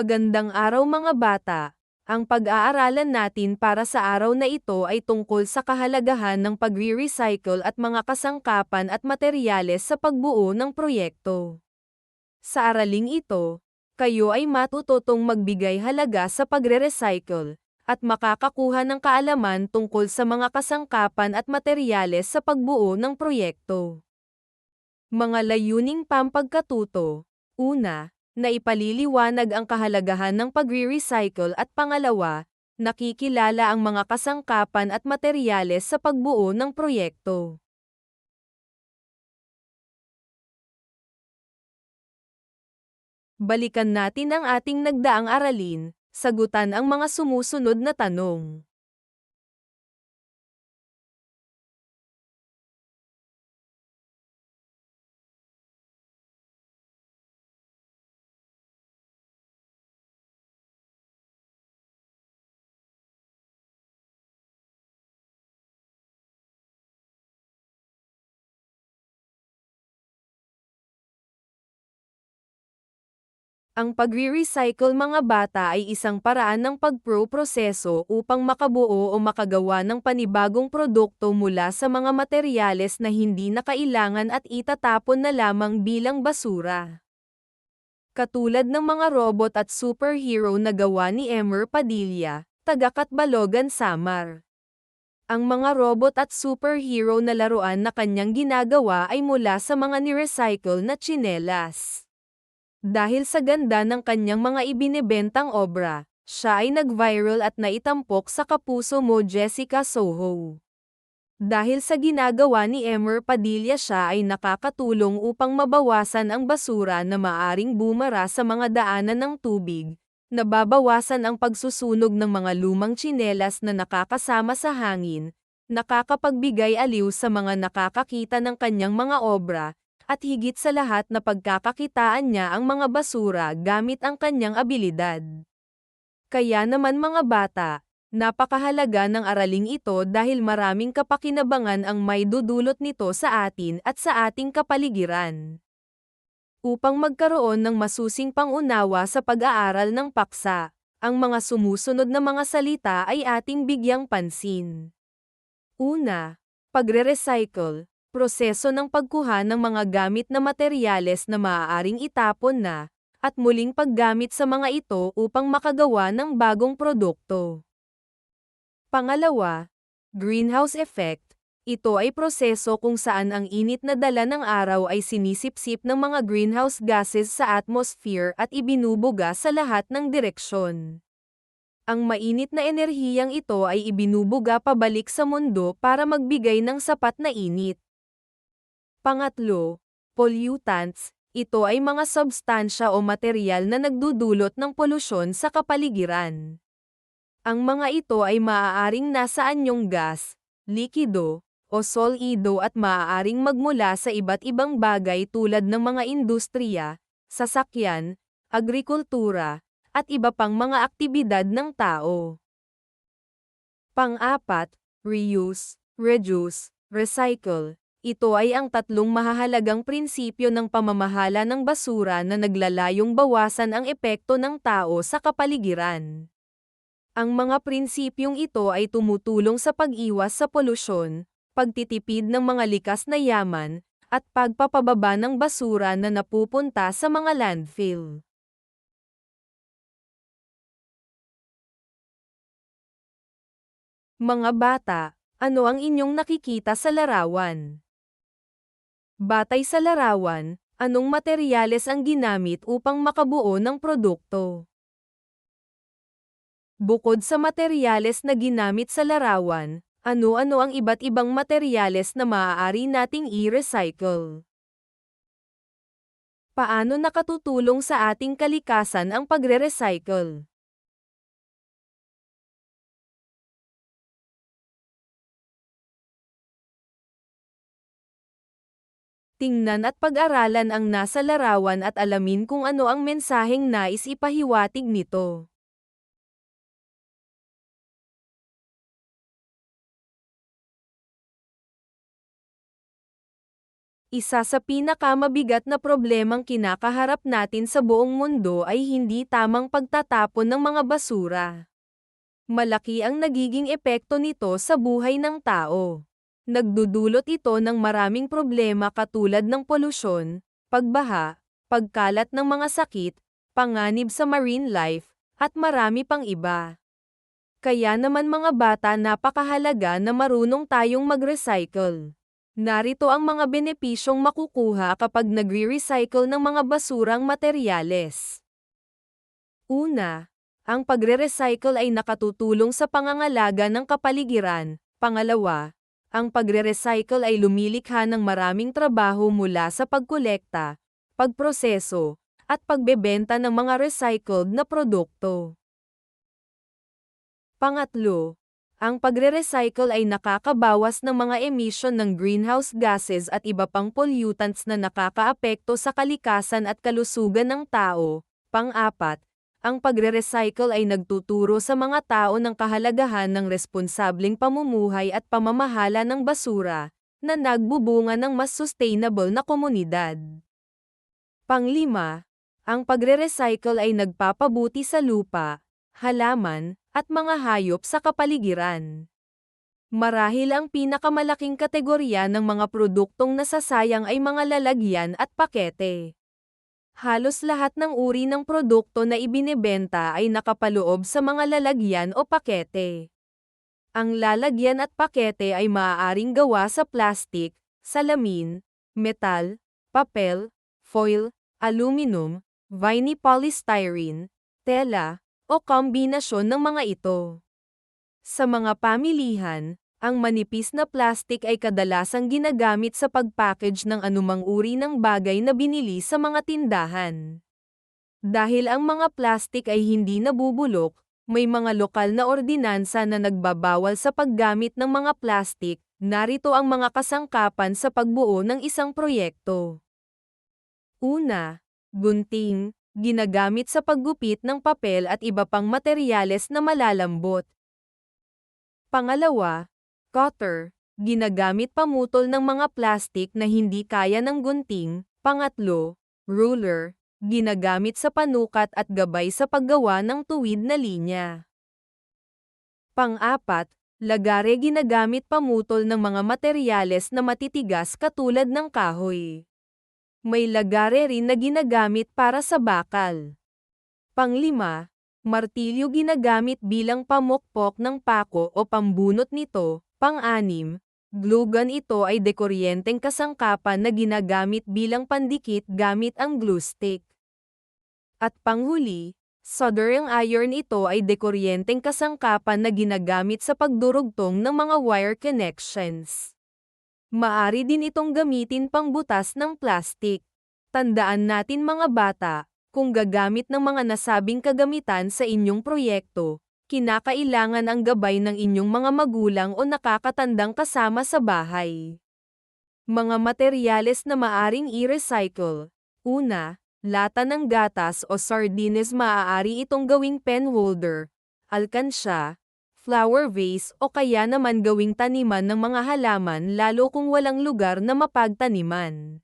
Magandang araw mga bata. Ang pag-aaralan natin para sa araw na ito ay tungkol sa kahalagahan ng pagre-recycle at mga kasangkapan at materyales sa pagbuo ng proyekto. Sa araling ito, kayo ay matututong magbigay halaga sa pagre-recycle at makakakuha ng kaalaman tungkol sa mga kasangkapan at materyales sa pagbuo ng proyekto. Mga layuning pampagkatuto. Una, na ipaliliwanag ang kahalagahan ng pagre-recycle at pangalawa, nakikilala ang mga kasangkapan at materyales sa pagbuo ng proyekto. Balikan natin ang ating nagdaang aralin, sagutan ang mga sumusunod na tanong. Ang pagre-recycle mga bata ay isang paraan ng pagpro-proseso upang makabuo o makagawa ng panibagong produkto mula sa mga materyales na hindi na kailangan at itatapon na lamang bilang basura. Katulad ng mga robot at superhero na gawa ni Emer Padilla, taga Katbalogan Samar. Ang mga robot at superhero na laruan na kanyang ginagawa ay mula sa mga ni-recycle na tsinelas. Dahil sa ganda ng kanyang mga ibinebentang obra, siya ay nag-viral at naitampok sa kapuso mo Jessica Soho. Dahil sa ginagawa ni Emer Padilla siya ay nakakatulong upang mabawasan ang basura na maaring bumara sa mga daanan ng tubig, nababawasan ang pagsusunog ng mga lumang tsinelas na nakakasama sa hangin, nakakapagbigay aliw sa mga nakakakita ng kanyang mga obra, at higit sa lahat na pagkakakitaan niya ang mga basura gamit ang kanyang abilidad. Kaya naman mga bata, napakahalaga ng araling ito dahil maraming kapakinabangan ang may dudulot nito sa atin at sa ating kapaligiran. Upang magkaroon ng masusing pangunawa sa pag-aaral ng paksa, ang mga sumusunod na mga salita ay ating bigyang pansin. Una, pagre-recycle, proseso ng pagkuha ng mga gamit na materyales na maaaring itapon na, at muling paggamit sa mga ito upang makagawa ng bagong produkto. Pangalawa, greenhouse effect. Ito ay proseso kung saan ang init na dala ng araw ay sinisipsip ng mga greenhouse gases sa atmosphere at ibinubuga sa lahat ng direksyon. Ang mainit na enerhiyang ito ay ibinubuga pabalik sa mundo para magbigay ng sapat na init. Pangatlo, pollutants, ito ay mga substansya o material na nagdudulot ng polusyon sa kapaligiran. Ang mga ito ay maaaring nasa anyong gas, likido, o solido at maaaring magmula sa iba't ibang bagay tulad ng mga industriya, sasakyan, agrikultura, at iba pang mga aktibidad ng tao. Pang-apat, reuse, reduce, recycle, ito ay ang tatlong mahahalagang prinsipyo ng pamamahala ng basura na naglalayong bawasan ang epekto ng tao sa kapaligiran. Ang mga prinsipyong ito ay tumutulong sa pag-iwas sa polusyon, pagtitipid ng mga likas na yaman, at pagpapababa ng basura na napupunta sa mga landfill. Mga bata, ano ang inyong nakikita sa larawan? Batay sa larawan, anong materyales ang ginamit upang makabuo ng produkto? Bukod sa materyales na ginamit sa larawan, ano-ano ang iba't ibang materyales na maaari nating i-recycle? Paano nakatutulong sa ating kalikasan ang pagre-recycle? Tingnan at pag-aralan ang nasa larawan at alamin kung ano ang mensaheng nais ipahiwatig nito. Isa sa pinakamabigat na problemang kinakaharap natin sa buong mundo ay hindi tamang pagtatapon ng mga basura. Malaki ang nagiging epekto nito sa buhay ng tao. Nagdudulot ito ng maraming problema katulad ng polusyon, pagbaha, pagkalat ng mga sakit, panganib sa marine life, at marami pang iba. Kaya naman mga bata napakahalaga na marunong tayong mag-recycle. Narito ang mga benepisyong makukuha kapag nagre-recycle ng mga basurang materyales. Una, ang pagre-recycle ay nakatutulong sa pangangalaga ng kapaligiran. Pangalawa, ang pagre-recycle ay lumilikha ng maraming trabaho mula sa pagkolekta, pagproseso, at pagbebenta ng mga recycled na produkto. Pangatlo, ang pagre-recycle ay nakakabawas ng mga emission ng greenhouse gases at iba pang pollutants na nakakaapekto sa kalikasan at kalusugan ng tao. Pang-apat, ang pagre-recycle ay nagtuturo sa mga tao ng kahalagahan ng responsableng pamumuhay at pamamahala ng basura, na nagbubunga ng mas sustainable na komunidad. Panglima, ang pagre-recycle ay nagpapabuti sa lupa, halaman, at mga hayop sa kapaligiran. Marahil ang pinakamalaking kategorya ng mga produktong nasasayang ay mga lalagyan at pakete. Halos lahat ng uri ng produkto na ibinebenta ay nakapaloob sa mga lalagyan o pakete. Ang lalagyan at pakete ay maaaring gawa sa plastik, salamin, metal, papel, foil, aluminum, vinny polystyrene, tela, o kombinasyon ng mga ito. Sa mga pamilihan, ang manipis na plastik ay kadalasang ginagamit sa pag-package ng anumang uri ng bagay na binili sa mga tindahan. Dahil ang mga plastik ay hindi nabubulok, may mga lokal na ordinansa na nagbabawal sa paggamit ng mga plastik, narito ang mga kasangkapan sa pagbuo ng isang proyekto. Una, gunting, ginagamit sa paggupit ng papel at iba pang materyales na malalambot. Pangalawa, cutter, ginagamit pamutol ng mga plastik na hindi kaya ng gunting. Pangatlo, ruler, ginagamit sa panukat at gabay sa paggawa ng tuwid na linya. Pang-apat, lagare ginagamit pamutol ng mga materyales na matitigas katulad ng kahoy. May lagare rin na ginagamit para sa bakal. Panglima, martilyo ginagamit bilang pamukpok ng pako o pambunot nito. Pang-anim, glue gun ito ay dekoryenteng kasangkapan na ginagamit bilang pandikit gamit ang glue stick. At panghuli, soldering iron ito ay dekoryenteng kasangkapan na ginagamit sa pagdurugtong ng mga wire connections. Maari din itong gamitin pang butas ng plastik. Tandaan natin mga bata, kung gagamit ng mga nasabing kagamitan sa inyong proyekto, kinakailangan ang gabay ng inyong mga magulang o nakakatandang kasama sa bahay. Mga materyales na maaring i-recycle. Una, lata ng gatas o sardines maaari itong gawing pen holder, alkansya, flower vase o kaya naman gawing taniman ng mga halaman lalo kung walang lugar na mapagtaniman.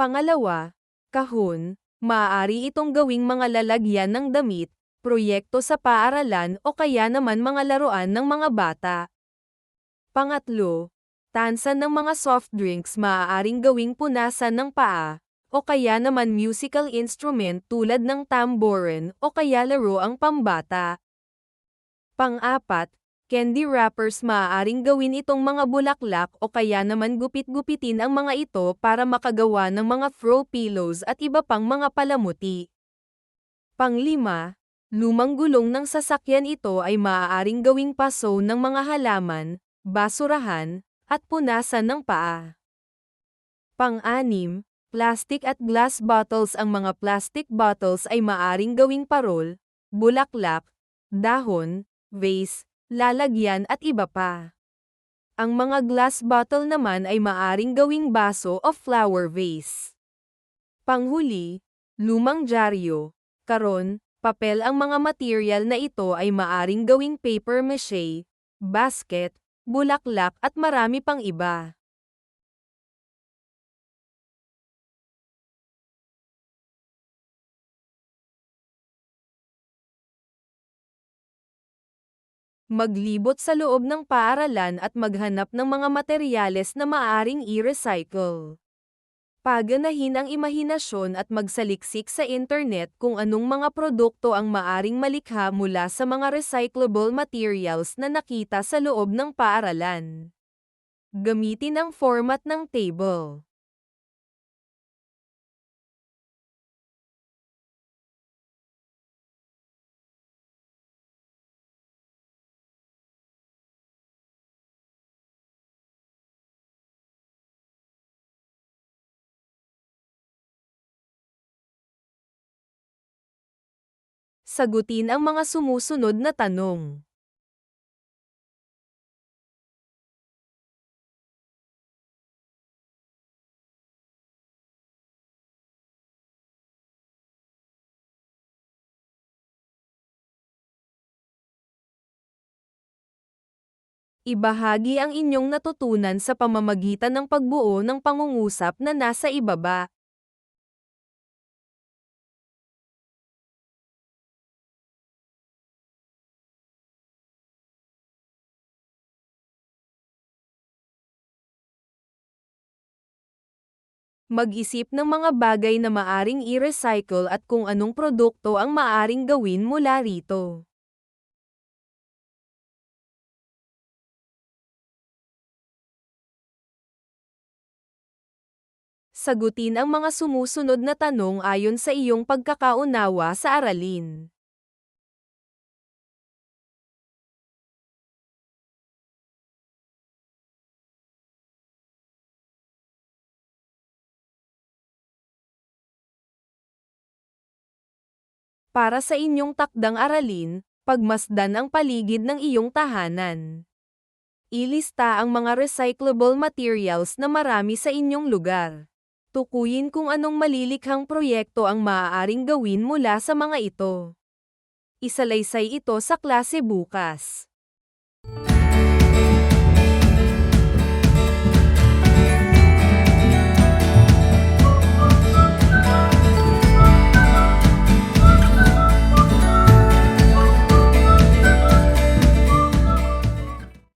Pangalawa, kahon, maaari itong gawing mga lalagyan ng damit, proyekto sa paaralan o kaya naman mga laruan ng mga bata. Pangatlo, tansan ng mga soft drinks maaaring gawing punasan ng paa, o kaya naman musical instrument tulad ng tambourine o kaya laro ang pambata. Pang-apat, candy wrappers maaaring gawin itong mga bulaklak o kaya naman gupit-gupitin ang mga ito para makagawa ng mga throw pillows at iba pang mga palamuti. Panglima, lumang gulong ng sasakyan ito ay maaaring gawing paso ng mga halaman, basurahan, at punasan ng paa. Pang-anim, plastic at glass bottles Ang mga plastic bottles ay maaring gawing parol, bulaklak, dahon, vase, lalagyan at iba pa. Ang mga glass bottle naman ay maaring gawing baso o flower vase. Panghuli, lumang dyaryo, karon, papel ang mga material na ito ay maaring gawing paper mache, basket, bulaklak at marami pang iba. maglibot sa loob ng paaralan at maghanap ng mga materyales na maaring i-recycle. Paganahin ang imahinasyon at magsaliksik sa internet kung anong mga produkto ang maaring malikha mula sa mga recyclable materials na nakita sa loob ng paaralan. Gamitin ang format ng table. Sagutin ang mga sumusunod na tanong. Ibahagi ang inyong natutunan sa pamamagitan ng pagbuo ng pangungusap na nasa ibaba. Mag-isip ng mga bagay na maaring i-recycle at kung anong produkto ang maaring gawin mula rito. Sagutin ang mga sumusunod na tanong ayon sa iyong pagkakaunawa sa aralin. Para sa inyong takdang aralin, pagmasdan ang paligid ng iyong tahanan. Ilista ang mga recyclable materials na marami sa inyong lugar. Tukuyin kung anong malilikhang proyekto ang maaaring gawin mula sa mga ito. Isalaysay ito sa klase bukas.